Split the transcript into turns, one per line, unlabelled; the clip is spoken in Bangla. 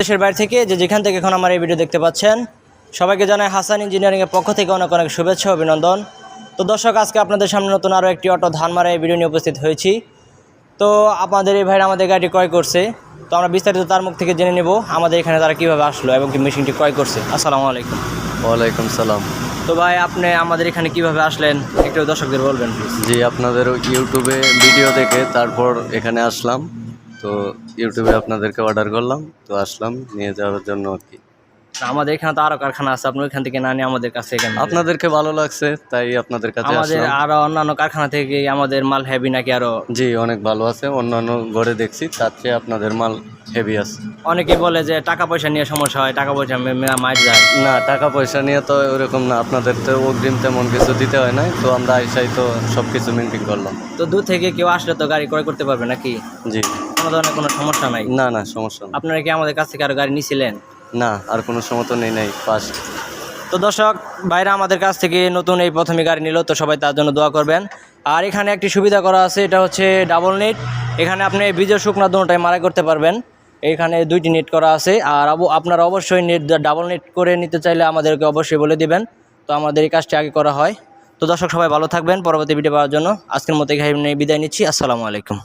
দেশের বাইরে থেকে যে যেখান থেকে এখন আমার এই ভিডিও দেখতে পাচ্ছেন সবাইকে জানাই হাসান ইঞ্জিনিয়ারিংয়ের পক্ষ থেকে অনেক অনেক শুভেচ্ছা অভিনন্দন। তো দর্শক আজকে আপনাদের সামনে নতুন আরও একটি অটো ধান মারা এই ভিডিও নিয়ে উপস্থিত হয়েছি। তো আপনাদের এই ভাইরা আমাদের গাড়ি ক্রয় করছে। তো আমরা বিস্তারিত তার মুখ থেকে জেনে নেব আমাদের এখানে তারা কীভাবে আসলো এবং কি মেশিনটি ক্রয় করছে। আসসালামু আলাইকুম।
ওয়ালাইকুম সালাম।
তো ভাই, আপনি আমাদের এখানে কীভাবে আসলেন? একটু দর্শকদের বলবেন।
জি, আপনাদের ইউটিউবে ভিডিও দেখে তারপর এখানে আসলাম। তো ইউটিউবে আপনাদেরকে অর্ডার করলাম, তো আসলাম, নিয়ে যাওয়ার জন্য আর কি।
আমাদের এখানে তো আরও কারখানা আছে আপনি ওইখান থেকে না নিয়ে আমাদের কাছে এখানে
আপনাদেরকে ভালো লাগছে তাই আপনাদের কাছে
আমাদের আরও অন্যান্য কারখানা থেকে আমাদের মাল হেভি নাকি আরও
জি অনেক ভালো আছে অন্যান্য ঘরে দেখছি তার চেয়ে আপনাদের মাল হেভি আছে।
অনেকে বলে যে টাকা পয়সা নিয়ে সমস্যা হয় টাকা পয়সা মার যায়।
না টাকা পয়সা নিয়ে তো ওরকম না আপনাদের তো অগ্রিম তেমন কিছু দিতে হয় না তো আমরা আইসাই তো সব কিছু মেনটেন করলাম।
তো দূর থেকে কেউ আসলে তো গাড়ি ক্রয় করতে পারবে নাকি?
জি।
কোনো ধরনের কোনো সমস্যা নাই?
না না সমস্যা
আপনারা কি আমাদের কাছ থেকে আরও গাড়ি নিয়েছিলেন
না, আর কোনো সমস্যা নেই ফার্স্ট।
তো দর্শক, ভাইরা আমাদের কাছ থেকে নতুন এই প্রথমে গাড়ি নিল, তো সবাই তার জন্য দোয়া করবেন। আর এখানে একটি সুবিধা করা আছে, এটা হচ্ছে ডাবল নেট এখানে আপনি বীজের শুকনা দুটাই মারাই করতে পারবেন। এখানে দুইটি নেট করা আছে, আর আপনারা অবশ্যই নেট ডাবল নেট করে নিতে চাইলে আমাদেরকে অবশ্যই বলে দিবেন। তো আমাদের এই কাজটি আগে করা হয়। তো দর্শক, সবাই ভালো থাকবেন, পরবর্তী ভিডিও পাওয়ার জন্য। আজকের মতো এখানে বিদায় নিচ্ছি, আসসালামু আলাইকুম।